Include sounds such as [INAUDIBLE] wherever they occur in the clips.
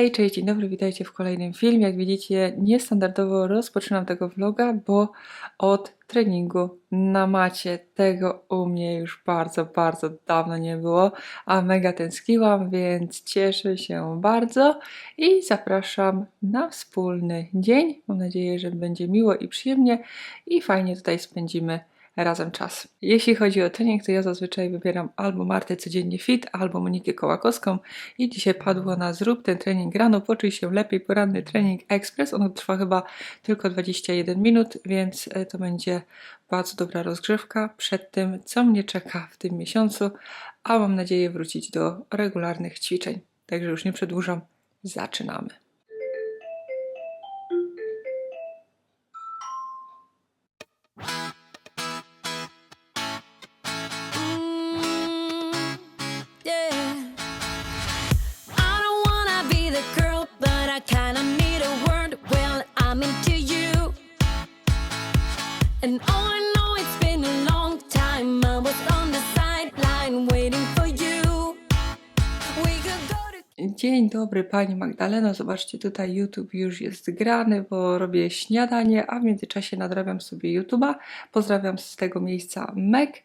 Hej, cześć, dzień dobry, witajcie w kolejnym filmie. Jak widzicie, niestandardowo rozpoczynam tego vloga, bo od treningu na macie tego u mnie już bardzo, bardzo dawno nie było, a mega tęskniłam, więc cieszę się bardzo i zapraszam na wspólny dzień. Mam nadzieję, że będzie miło i przyjemnie i fajnie tutaj spędzimy razem czas. Jeśli chodzi o trening, to ja zazwyczaj wybieram albo Martę Codziennie Fit, albo Monikę Kołakowską i dzisiaj padło na zrób ten trening rano, poczuj się lepiej, poranny trening ekspres. On trwa chyba tylko 21 minut, więc e, to będzie bardzo dobra rozgrzewka przed tym, co mnie czeka w tym miesiącu, a mam nadzieję wrócić do regularnych ćwiczeń. Także już nie przedłużam, zaczynamy. I kinda need a word. Well, I'm into you. And all Dzień dobry Pani Magdaleno, zobaczcie tutaj YouTube już jest grany, bo robię śniadanie, a w międzyczasie nadrabiam sobie YouTube'a. Pozdrawiam z tego miejsca Meg.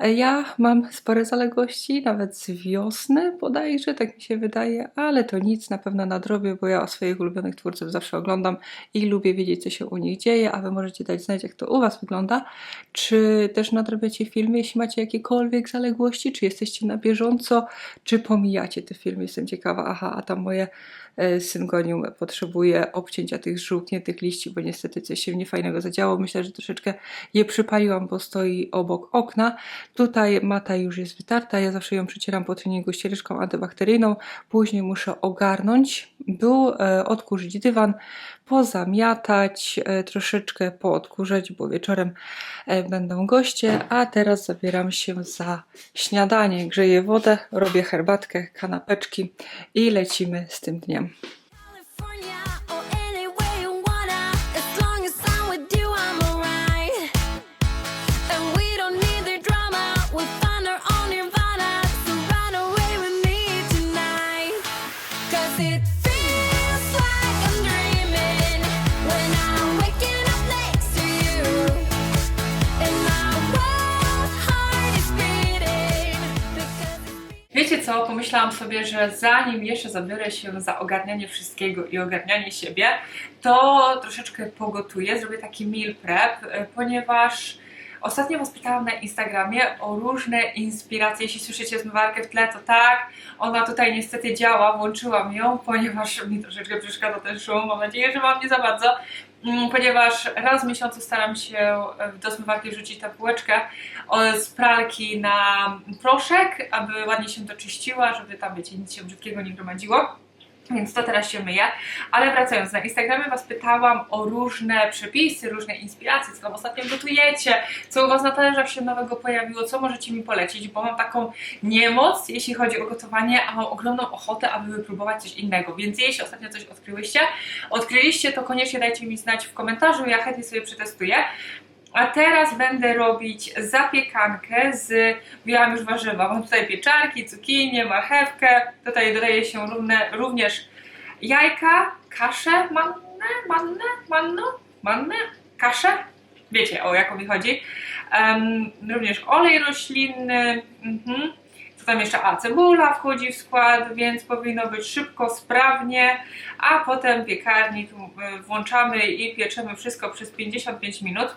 Ja mam spore zaległości, nawet z wiosny bodajże, tak mi się wydaje, ale to nic, na pewno nadrobię, bo ja o swoich ulubionych twórców zawsze oglądam i lubię wiedzieć, co się u nich dzieje, a Wy możecie dać znać, jak to u Was wygląda. Czy też nadrabiacie filmy, jeśli macie jakiekolwiek zaległości, czy jesteście na bieżąco, czy pomijacie te filmy? Jestem ciekawa. Aha, a tam moje e, syngonium potrzebuje obcięcia tych żółkniętych liści, bo niestety coś się niefajnego zadziało. Myślę, że troszeczkę je przypaliłam, bo stoi obok okna. Tutaj mata już jest wytarta, ja zawsze ją przycieram po treningu ściereczką antybakteryjną. Później muszę ogarnąć dół, e, odkurzyć dywan, pozamiatać, e, troszeczkę poodkurzać, bo wieczorem e, będą goście, a teraz zabieram się za śniadanie. Grzeję wodę, robię herbatkę, kanapeczki i lecimy z tym dniem. Co, pomyślałam sobie, że zanim jeszcze zabiorę się za ogarnianie wszystkiego i ogarnianie siebie, to troszeczkę pogotuję, zrobię taki meal prep, e, ponieważ ostatnio Was pytałam na Instagramie o różne inspiracje. Jeśli słyszycie zmywarkę w tle, to tak, ona tutaj niestety działa, włączyłam ją, ponieważ mi troszeczkę przeszkadza ten szum, mam nadzieję, że Wam nie za bardzo. Mm, Ponieważ raz w miesiącu staram się e, do zmywarki wrzucić tę półeczkę z pralki na proszek, aby ładnie się doczyściła, żeby tam, wiecie, nic się brzydkiego nie gromadziło. Więc to teraz się myje. Ale wracając, na Instagramie Was pytałam o różne przepisy, różne inspiracje, co tam ostatnio gotujecie, co u Was na talerzach się nowego pojawiło, co możecie mi polecić, bo mam taką niemoc, jeśli chodzi o gotowanie, a mam ogromną ochotę, aby wypróbować coś innego. Więc jeśli ostatnio coś odkryłyście, odkryliście, to koniecznie dajcie mi znać w komentarzu, ja chętnie sobie przetestuję. A teraz będę robić zapiekankę z, wyjęłam już warzywa, mam tutaj pieczarki, cukinię, marchewkę, tutaj dodaje się równe, również jajka, kaszę, mannę, mannę, manno, mannę, kaszę, wiecie o jaką mi chodzi, Em, również olej roślinny, mhm. co tam jeszcze, a cebula wchodzi w skład, więc powinno być szybko, sprawnie, a potem piekarnik y, włączamy i pieczemy wszystko przez 55 minut.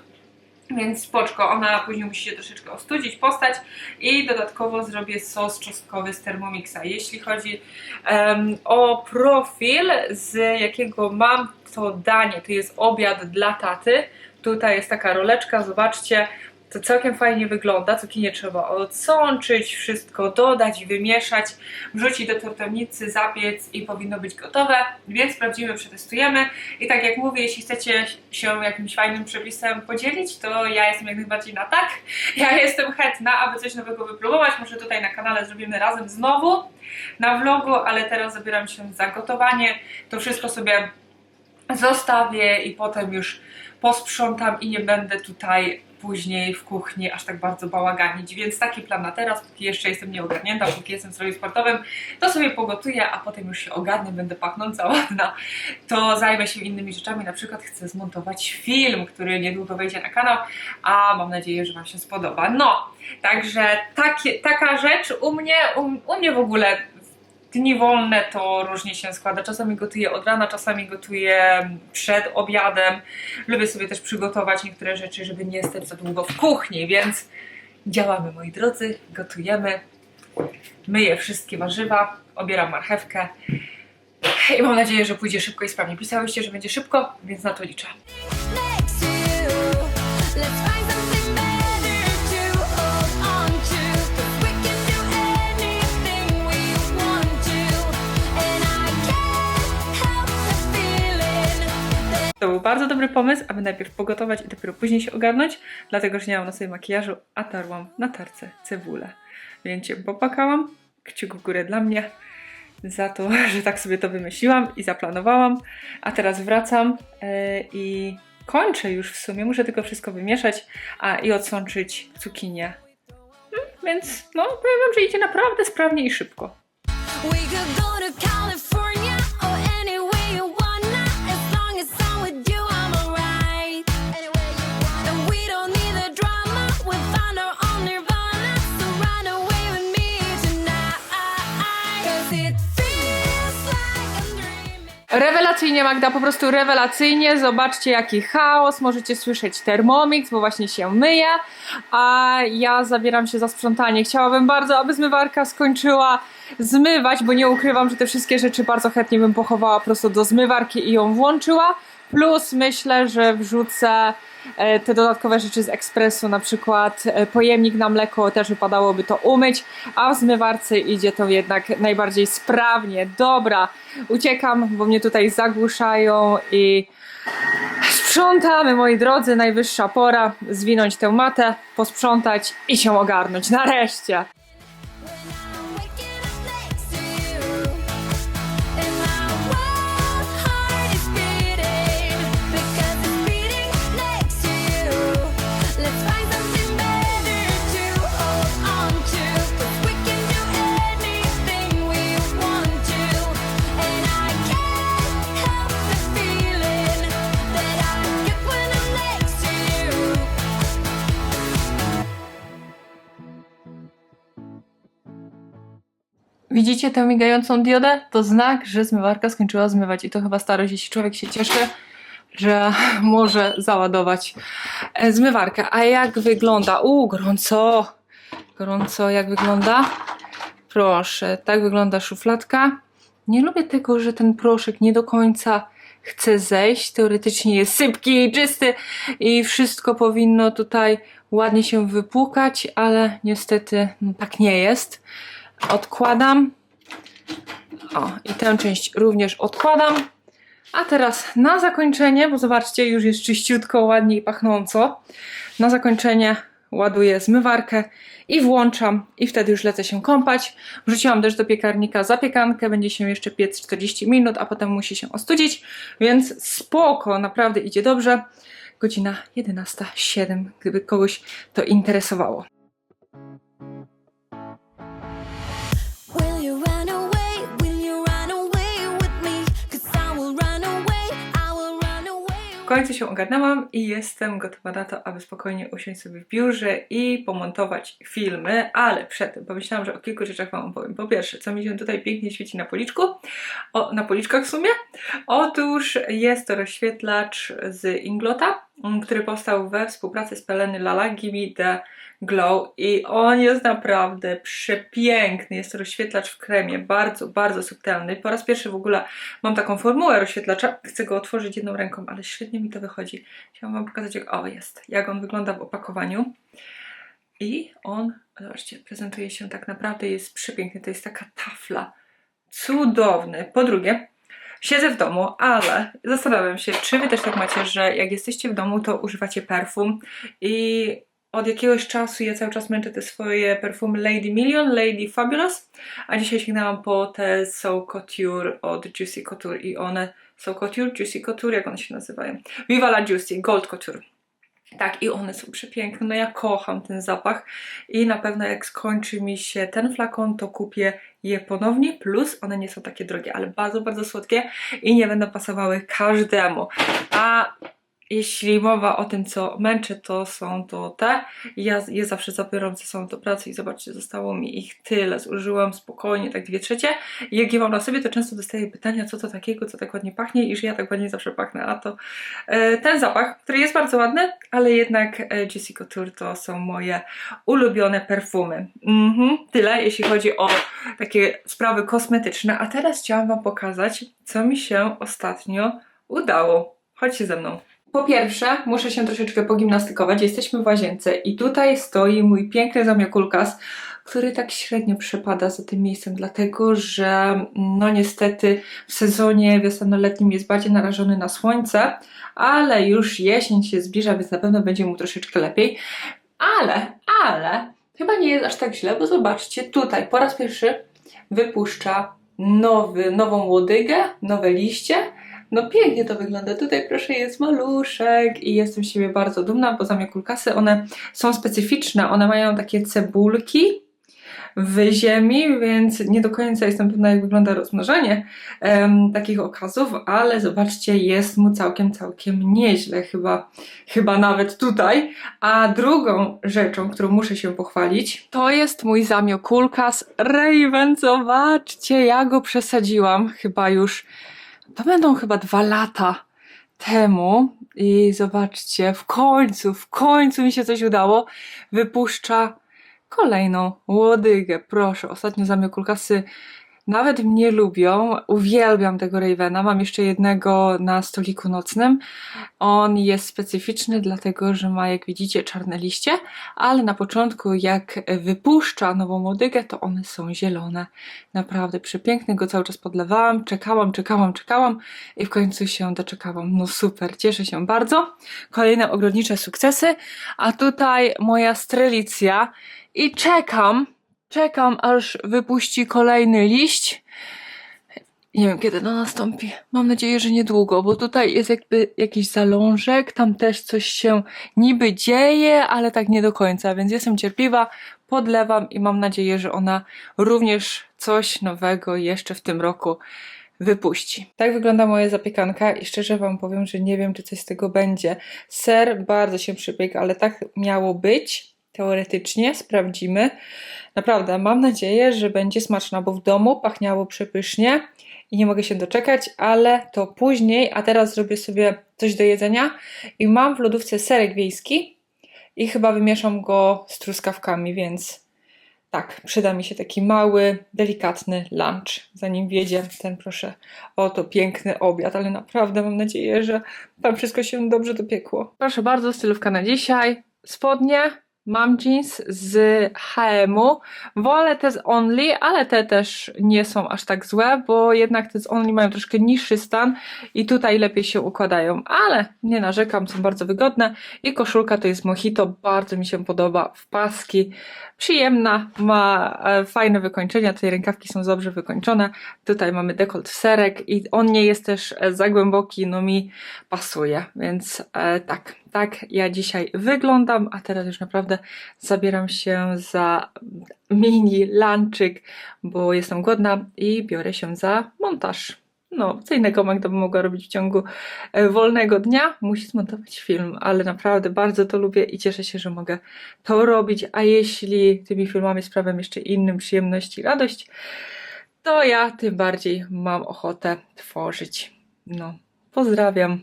Więc spoczko, ona później musi się troszeczkę ostudzić, postać i dodatkowo zrobię sos czosnkowy z Thermomixa. Jeśli chodzi em, o profil, z jakiego mam to danie, to jest obiad dla taty. Tutaj jest taka roleczka, zobaczcie, to całkiem fajnie wygląda. Cukinię trzeba odsączyć, wszystko dodać, wymieszać, wrzucić do tortownicy, zapiec i powinno być gotowe. Więc sprawdzimy, przetestujemy. I tak jak mówię, jeśli chcecie się jakimś fajnym przepisem podzielić, to ja jestem jak najbardziej na tak. Ja [LAUGHS] jestem chętna, aby coś nowego wypróbować. Może tutaj na kanale zrobimy razem znowu na vlogu, ale teraz zabieram się za gotowanie. To wszystko sobie zostawię i potem już posprzątam i nie będę tutaj później w kuchni aż tak bardzo bałaganić. Więc taki plan na teraz, póki jeszcze jestem nieogarnięta, póki jestem w stroju sportowym, to sobie pogotuję, a potem już się ogarnę, będę pachnąca [LAUGHS] ładna, to zajmę się innymi rzeczami. Na przykład chcę zmontować film, który niedługo wejdzie na kanał, a mam nadzieję, że Wam się spodoba. No, także takie, taka rzecz u mnie, u, u mnie w ogóle dni wolne to różnie się składa. Czasami gotuję od rana, czasami gotuję przed obiadem. Lubię sobie też przygotować niektóre rzeczy, żeby nie stać za długo w kuchni, więc działamy moi drodzy, gotujemy. Myję wszystkie warzywa, obieram marchewkę i mam nadzieję, że pójdzie szybko i sprawnie. Pisałyście, że będzie szybko, więc na to liczę. To był bardzo dobry pomysł, aby najpierw pogotować i dopiero później się ogarnąć, dlatego że nie mam na sobie makijażu, a tarłam na tarce cebulę. Więc się popakałam, kciuk w górę dla mnie za to, [LAUGHS] że tak sobie to wymyśliłam i zaplanowałam. A teraz wracam yy, i kończę już w sumie, muszę tylko wszystko wymieszać a, i odsączyć cukinię. Mm, Więc no, powiem wam, że idzie naprawdę sprawnie i szybko. Rewelacyjnie Magda, po prostu rewelacyjnie. Zobaczcie jaki chaos. Możecie słyszeć Thermomix, bo właśnie się myje. A ja zabieram się za sprzątanie. Chciałabym bardzo, aby zmywarka skończyła zmywać, bo nie ukrywam, że te wszystkie rzeczy bardzo chętnie bym pochowała prosto do zmywarki i ją włączyła. Plus myślę, że wrzucę te dodatkowe rzeczy z ekspresu, na przykład e, pojemnik na mleko, też wypadałoby to umyć, a w zmywarce idzie to jednak najbardziej sprawnie. Dobra, uciekam, bo mnie tutaj zagłuszają i sprzątamy, moi drodzy, najwyższa pora zwinąć tę matę, posprzątać i się ogarnąć. Nareszcie! Widzicie tę migającą diodę? To znak, że zmywarka skończyła zmywać i to chyba starość, jeśli człowiek się cieszy, że [LAUGHS] może załadować e, zmywarkę. A jak wygląda? U, gorąco! Gorąco, jak wygląda? Proszę, tak wygląda szufladka. Nie lubię tego, że ten proszek nie do końca chce zejść. Teoretycznie jest sypki i czysty i wszystko powinno tutaj ładnie się wypłukać, ale niestety no, tak nie jest. Odkładam. O, i tę część również odkładam. A teraz na zakończenie, bo zobaczcie, już jest czyściutko, ładnie i pachnąco. Na zakończenie ładuję zmywarkę i włączam i wtedy już lecę się kąpać. Wrzuciłam też do piekarnika zapiekankę, będzie się jeszcze piec 40 minut, a potem musi się ostudzić, więc spoko, naprawdę idzie dobrze. Godzina 11.07, gdyby kogoś to interesowało. W końcu się ogarnęłam i jestem gotowa na to, aby spokojnie usiąść sobie w biurze i pomontować filmy, ale przed tym pomyślałam, że o kilku rzeczach Wam opowiem. Po pierwsze, co mi się tutaj pięknie świeci na policzku, o, na policzkach w sumie. Otóż jest to rozświetlacz z Inglota, mm, który powstał we współpracy z Peleny Lala Gimme The Glow i on jest naprawdę przepiękny. Jest to rozświetlacz w kremie, bardzo, bardzo subtelny. Po raz pierwszy w ogóle mam taką formułę rozświetlacza. Chcę go otworzyć jedną ręką, ale świetnie mi to wychodzi. Chciałam Wam pokazać, jak o jest, jak on wygląda w opakowaniu. I on, zobaczcie, prezentuje się tak naprawdę, jest przepiękny. To jest taka tafla. Cudowny. Po drugie, siedzę w domu, ale zastanawiam się, czy Wy też tak macie, że jak jesteście w domu, to używacie perfum i od jakiegoś czasu ja cały czas męczę te swoje perfumy Lady Million, Lady Fabulous, a dzisiaj sięgnęłam po te So Couture od Juicy Couture i one So Couture, Juicy Couture, jak one się nazywają? Viva la Juicy, Gold Couture. Tak, i one są przepiękne. No ja kocham ten zapach i na pewno jak skończy mi się ten flakon, to kupię je ponownie. Plus one nie są takie drogie, ale bardzo, bardzo słodkie i nie będą pasowały każdemu. A jeśli mowa o tym, co męczę, to są to te. Ja je zawsze zabieram ze sobą do pracy i zobaczcie, zostało mi ich tyle. Zużyłam spokojnie, tak dwie trzecie. I jak je mam na sobie, to często dostaję pytania, co to takiego, co tak ładnie pachnie i że ja tak ładnie zawsze pachnę. A to e, ten zapach, który jest bardzo ładny, ale jednak e, Juicy Couture to są moje ulubione perfumy. Mhm, tyle, jeśli chodzi o takie sprawy kosmetyczne. A teraz chciałam Wam pokazać, co mi się ostatnio udało. Chodźcie ze mną. Po pierwsze, muszę się troszeczkę pogimnastykować. Jesteśmy w łazience i tutaj stoi mój piękny zamiokulkas, który tak średnio przepada za tym miejscem, dlatego że no niestety w sezonie wiosenno-letnim jest bardziej narażony na słońce, ale już jesień się zbliża, więc na pewno będzie mu troszeczkę lepiej. Ale, ale chyba nie jest aż tak źle, bo zobaczcie, tutaj po raz pierwszy wypuszcza nowy, nową łodygę, nowe liście. No pięknie to wygląda. Tutaj proszę jest maluszek i jestem z siebie bardzo dumna, bo zamiokulkasy one są specyficzne. One mają takie cebulki w ziemi, więc nie do końca jestem pewna, jak wygląda rozmnożenie takich okazów, ale zobaczcie, jest mu całkiem, całkiem nieźle, chyba, chyba nawet tutaj. A drugą rzeczą, którą muszę się pochwalić, to jest mój zamiokulkas Raven. Zobaczcie, ja go przesadziłam chyba już, to będą chyba dwa lata temu i zobaczcie, w końcu, w końcu mi się coś udało. Wypuszcza kolejną łodygę. Proszę, ostatnio zamiokulkasy nawet mnie lubią. Uwielbiam tego Ravena. Mam jeszcze jednego na stoliku nocnym. On jest specyficzny, dlatego że ma, jak widzicie, czarne liście, ale na początku, jak wypuszcza nową łodygę, to one są zielone. Naprawdę przepiękny, go cały czas podlewałam. Czekałam, czekałam, czekałam i w końcu się doczekałam. No super, cieszę się bardzo. Kolejne ogrodnicze sukcesy, a tutaj moja strelicja i czekam, czekam aż wypuści kolejny liść. Nie wiem kiedy to nastąpi. Mam nadzieję, że niedługo, bo tutaj jest jakby jakiś zalążek, tam też coś się niby dzieje, ale tak nie do końca, więc jestem cierpliwa, podlewam i mam nadzieję, że ona również coś nowego jeszcze w tym roku wypuści. Tak wygląda moja zapiekanka i szczerze Wam powiem, że nie wiem, czy coś z tego będzie. Ser bardzo się przybiegł, ale tak miało być. Teoretycznie sprawdzimy. Naprawdę, mam nadzieję, że będzie smaczna, bo w domu pachniało przepysznie i nie mogę się doczekać, ale to później, a teraz zrobię sobie coś do jedzenia i mam w lodówce serek wiejski i chyba wymieszam go z truskawkami, więc tak, przyda mi się taki mały, delikatny lunch, zanim wjedzie ten, proszę, oto piękny obiad, ale naprawdę mam nadzieję, że tam wszystko się dobrze dopiekło. Proszę bardzo, stylówka na dzisiaj, spodnie, Mam jeans z H&M-u. Wolę te z Only, ale te też nie są aż tak złe, bo jednak te z Only mają troszkę niższy stan i tutaj lepiej się układają, ale nie narzekam, są bardzo wygodne. I koszulka to jest Mojito, bardzo mi się podoba, w paski. Przyjemna, ma e, fajne wykończenia, tutaj rękawki są dobrze wykończone. Tutaj mamy dekolt w serek i on nie jest też e, za głęboki, no mi pasuje, więc e, tak, tak ja dzisiaj wyglądam, a teraz już naprawdę zabieram się za mini lunchik, bo jestem głodna i biorę się za montaż. No, co innego Magda by mogła robić w ciągu e, wolnego dnia? Musi zmontować film, ale naprawdę bardzo to lubię i cieszę się, że mogę to robić. A jeśli tymi filmami sprawiam jeszcze innym przyjemność i radość, to ja tym bardziej mam ochotę tworzyć. No, pozdrawiam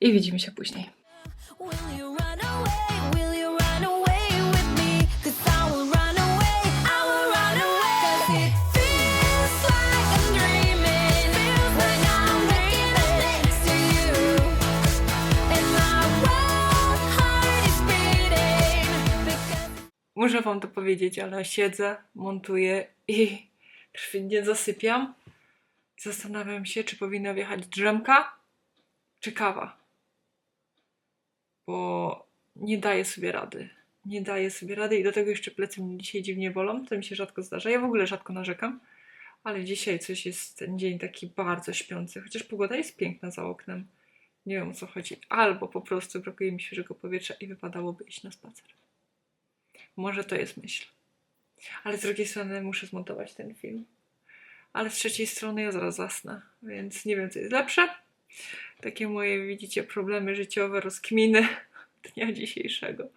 i widzimy się później. Muszę wam to powiedzieć, ale siedzę, montuję i nie zasypiam. Zastanawiam się, czy powinna wjechać drzemka, czy kawa. Bo nie daję sobie rady. Nie daję sobie rady i do tego jeszcze plecy mnie dzisiaj dziwnie bolą. To mi się rzadko zdarza. Ja w ogóle rzadko narzekam. Ale dzisiaj coś jest ten dzień taki bardzo śpiący. Chociaż pogoda jest piękna za oknem. Nie wiem o co chodzi. Albo po prostu brakuje mi świeżego powietrza i wypadałoby iść na spacer. Może to jest myśl. Ale z drugiej strony muszę zmontować ten film. Ale z trzeciej strony ja zaraz zasnę, więc nie wiem co jest lepsze. Takie moje, widzicie, problemy życiowe, rozkminy [LAUGHS] dnia dzisiejszego.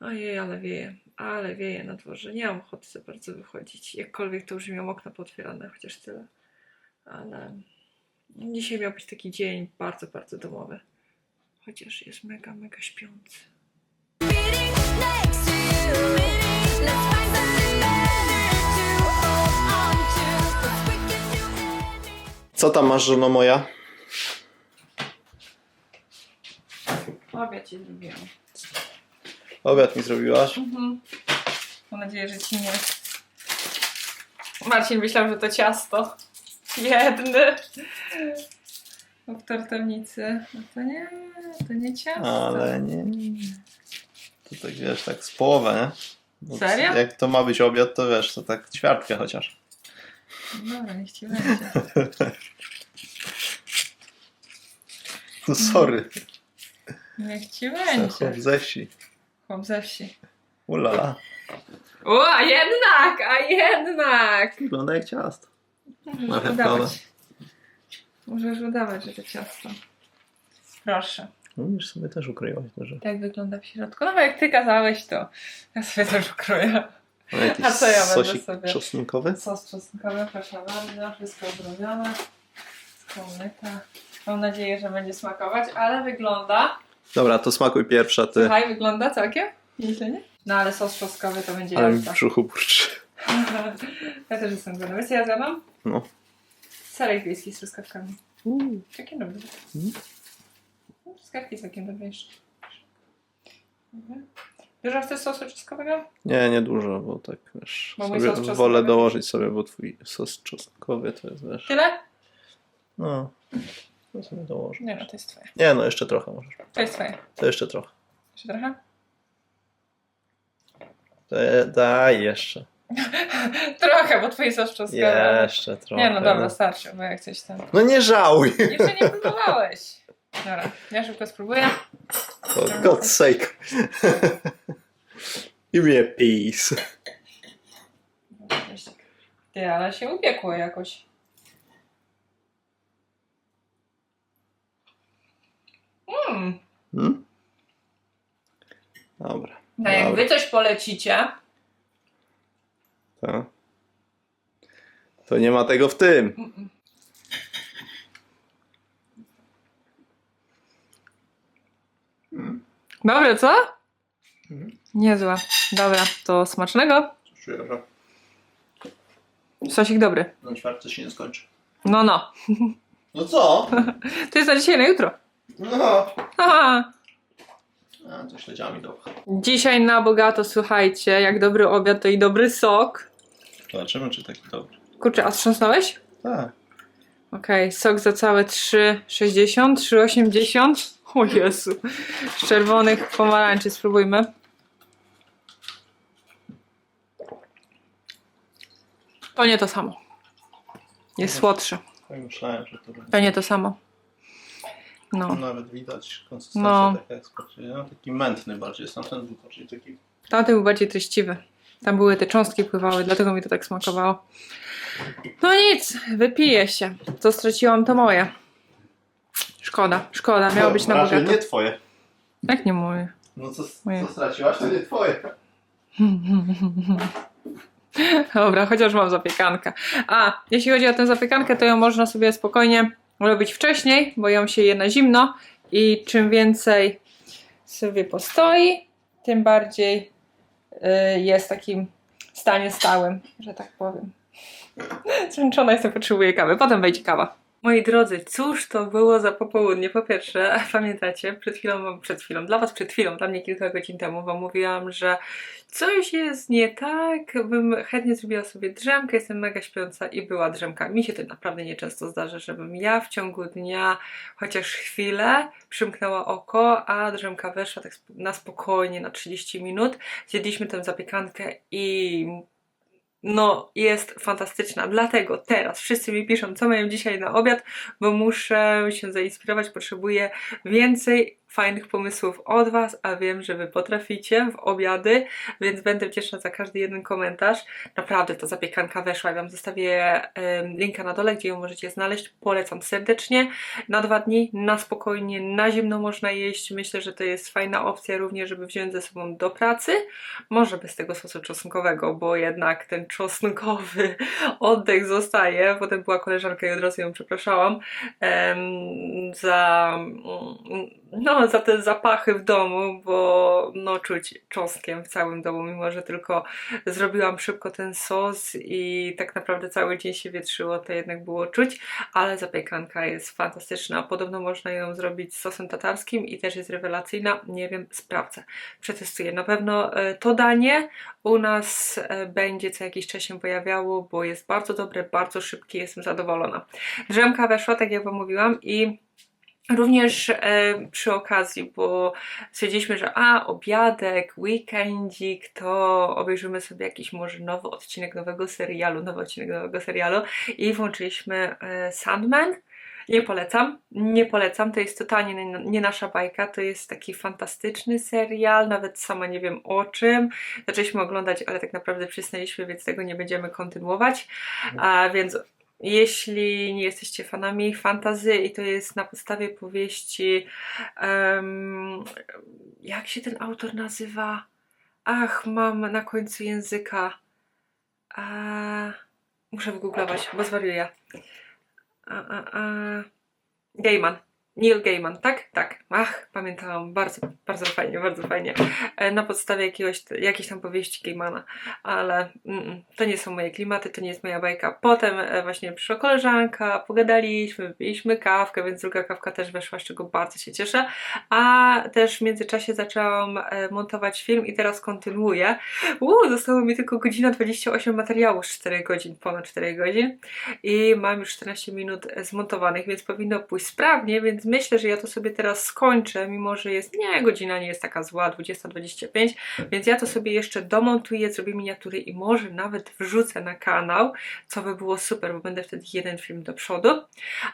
Ojej, ale wieje, ale wieje na dworze. Nie mam ochoty za bardzo wychodzić. Jakkolwiek to już miałam okna pootwierane, chociaż tyle. Ale dzisiaj miał być taki dzień bardzo, bardzo domowy. Chociaż jest mega, mega śpiący. Co tam masz, żono moja? Obiad ci zrobiłam. Obiad mi zrobiłaś? Mhm. Mam nadzieję, że ci nie. Marcin myślał, że to ciasto. Jedny. W tortownicy. No to nie, to nie ciasto. Ale nie. To tak wiesz, tak z połowę, nie? Bo Serio? Jak to ma być obiad, to wiesz, to tak ćwiartkę chociaż. Dobra, niech ci będzie. [LAUGHS] No sorry. Niech ci Chłop będzie. ze wsi. Chłop ze wsi. Ulala. O, a jednak, a jednak. Wygląda jak ciasto. Możesz udawać. Możesz udawać, że to ciasto. Proszę. No sobie też ukryłaś dużo. Tak wygląda w środku. No bo jak ty kazałeś, to ja sobie też ukroję. No, A co ja będę sosik sobie? czosnkowy? Sos czosnkowy, proszę bardzo. Wszystko zrobione. Skomyta. Mam nadzieję, że będzie smakować, ale wygląda... Dobra, to smakuj pierwsza ty. Słuchaj, wygląda całkiem nieźle, nie? No ale sos czosnkowy to będzie Ale mi w jazda. brzuchu burczy. [LAUGHS] Ja też jestem głodna. Wiesz co ja zjadam? No. Serek wiejski z truskawkami. Takie dobre. Mm. No, Truskawki całkiem dobre jeszcze. Dużo chcesz sosu czosnkowego? Nie, nie dużo, bo tak wiesz. Bo mój Sobie sos czosnkowy. wolę dołożyć sobie, bo twój sos czosnkowy to jest wiesz. Tyle? No. Sobie dołożę. Nie no, to jest twoje. Nie no, jeszcze trochę możesz. To jest twoje. To jeszcze trochę. Jeszcze trochę? To, daj jeszcze. [LAUGHS] Trochę, bo sos czosnkowy. Jeszcze trochę. Nie no, dobra, starczy, bo jak coś tam. No nie żałuj. Jeszcze nie [LAUGHS] próbowałeś. Dobra, ja szybko spróbuję. For God's sake. [LAUGHS] Give me a piece. Ty, ale się upiekło jakoś. Mmm. Hmm? Dobra. No jak wy coś polecicie, To. to nie ma tego w tym. Mm-mm. Dobre, co? Mhm. Niezłe. Dobra, to smacznego. Czuję, że Sosik dobry. na czwarty się nie skończy. No, no. No co? [LAUGHS] To jest na dzisiaj, na jutro. No. Aha. A, to śledziami dobra. Dzisiaj na bogato, słuchajcie, jak dobry obiad, to i dobry sok. Zobaczymy, czy taki dobry. Kurczę, a strząsnąłeś? Tak. Okej, sok za całe 3,60, 3,80. O Jezu. Z czerwonych pomarańczy spróbujmy. To nie to samo. Jest słodszy. Tak myślałem, że to będzie. To nie to samo. No. Nawet widać konsystencję No. taka jak. No, taki mętny bardziej jest, tamten był bardziej taki... Tamten był bardziej treściwy. Tam były te cząstki pływały, dlatego mi to tak smakowało. No nic, wypiję się. Co straciłam, to moje. Szkoda, szkoda, miało być na bogato. nie twoje. Jak nie moje? No co, Moje. co straciłaś, to nie twoje. [LAUGHS] Dobra, chociaż mam zapiekankę. A, jeśli chodzi o tę zapiekankę, to ją można sobie spokojnie robić wcześniej, bo ją się je na zimno i czym więcej sobie postoi, tym bardziej y, jest takim stanie stałym, że tak powiem. [LAUGHS] Zmęczona jestem, potrzebuję kawy. Potem wejdzie kawa. Moi drodzy, cóż to było za popołudnie? Po pierwsze, [LAUGHS] pamiętacie, przed chwilą, przed chwilą, dla Was przed chwilą, dla mnie kilka godzin temu Wam mówiłam, że coś jest nie tak, bym chętnie zrobiła sobie drzemkę, jestem mega śpiąca i była drzemka. Mi się to naprawdę nieczęsto zdarza, żebym ja w ciągu dnia chociaż chwilę przymknęła oko, a drzemka weszła tak na spokojnie, na 30 minut. Zjedliśmy tę zapiekankę i no jest fantastyczna. Dlatego teraz wszyscy mi piszą, co mają dzisiaj na obiad, bo muszę się zainspirować, potrzebuję więcej fajnych pomysłów od Was, a wiem, że Wy potraficie w obiady, więc będę wdzięczna za każdy jeden komentarz. Naprawdę ta zapiekanka weszła, ja Wam zostawię linka na dole, gdzie ją możecie znaleźć. Polecam serdecznie. Na dwa dni, na spokojnie, na zimno można jeść. Myślę, że to jest fajna opcja również, żeby wziąć ze sobą do pracy. Może bez tego sosu czosnkowego, bo jednak ten czosnkowy [LAUGHS] oddech zostaje. Potem była koleżanka i od razu ją przepraszałam za, mm, no, za te zapachy w domu, bo no, czuć czosnkiem w całym domu, mimo że tylko zrobiłam szybko ten sos i tak naprawdę cały dzień się wietrzyło, to jednak było czuć, ale zapiekanka jest fantastyczna. Podobno można ją zrobić z sosem tatarskim i też jest rewelacyjna. Nie wiem, sprawdzę, przetestuję. Na pewno e, to danie u nas e, będzie co jakiś czas się pojawiało, bo jest bardzo dobre, bardzo szybkie, jestem zadowolona. Drzemka weszła, tak jak Wam mówiłam i Również e, przy okazji, bo stwierdziliśmy, że a, obiadek, weekendzik, to obejrzymy sobie jakiś może nowy odcinek nowego serialu, nowy odcinek nowego serialu i włączyliśmy e, Sandman. Nie polecam, nie polecam, to jest totalnie nie, nie nasza bajka, to jest taki fantastyczny serial, nawet sama nie wiem o czym. Zaczęliśmy oglądać, ale tak naprawdę przysnęliśmy, więc tego nie będziemy kontynuować, a więc jeśli nie jesteście fanami fantazy i to jest na podstawie powieści, em, jak się ten autor nazywa? Ach, mam na końcu języka. Muszę wygooglować, bo zwariuję. A, a, a. Gaiman. Neil Gaiman, tak? Tak. Ach, pamiętałam. Bardzo, bardzo fajnie, bardzo fajnie. E, Na podstawie jakiegoś, jakiejś tam powieści Gaimana, ale mm, to nie są moje klimaty, to nie jest moja bajka. Potem e, właśnie przyszła koleżanka, pogadaliśmy, wypiliśmy kawkę, więc druga kawka też weszła, z czego bardzo się cieszę. A też w międzyczasie zaczęłam e, montować film i teraz kontynuuję. Uuu, zostało mi tylko godzina 28 materiału z 4 godzin, ponad 4 godzin i mam już 14 minut zmontowanych, więc powinno pójść sprawnie, więc myślę, że ja to sobie teraz skończę, mimo że jest, nie, godzina nie jest taka zła, 20.25, więc ja to sobie jeszcze domontuję, zrobię miniatury i może nawet wrzucę na kanał, co by było super, bo będę wtedy jeden film do przodu.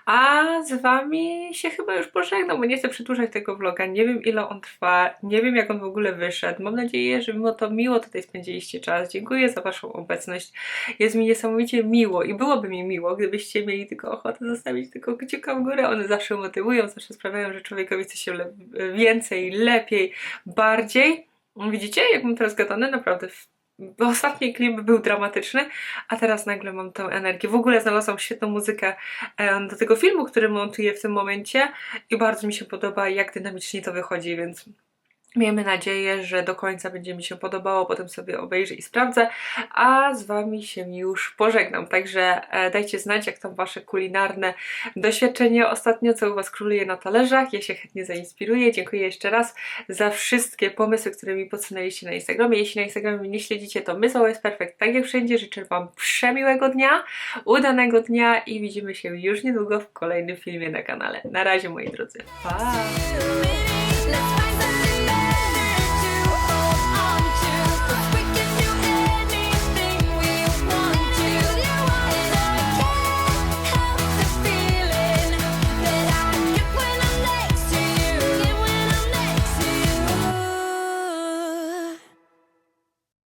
A z Wami się chyba już pożegnam, bo nie chcę przedłużać tego vloga, nie wiem ile on trwa, nie wiem jak on w ogóle wyszedł. Mam nadzieję, że mimo to miło tutaj spędziliście czas. Dziękuję za Waszą obecność. Jest mi niesamowicie miło i byłoby mi miło, gdybyście mieli tylko ochotę zostawić tylko kciuka w górę. One zawsze motywują, zawsze sprawiają, że człowiekowi chce się le- więcej, lepiej, bardziej. Widzicie, jak mam teraz gadane? Naprawdę ostatni klip był dramatyczny, a teraz nagle mam tą energię. W ogóle znalazłam świetną muzykę do tego filmu, który montuję w tym momencie i bardzo mi się podoba, jak dynamicznie to wychodzi, więc miejmy nadzieję, że do końca będzie mi się podobało, potem sobie obejrzę i sprawdzę, a z Wami się już pożegnam. Także e, dajcie znać, jak tam Wasze kulinarne doświadczenie ostatnio, co u Was króluje na talerzach. Ja się chętnie zainspiruję. Dziękuję jeszcze raz za wszystkie pomysły, które mi podsunęliście na Instagramie. Jeśli na Instagramie mnie nie śledzicie, to Miss Always Perfect, tak jak wszędzie. Życzę Wam przemiłego dnia, udanego dnia i widzimy się już niedługo w kolejnym filmie na kanale. Na razie, moi drodzy. Pa!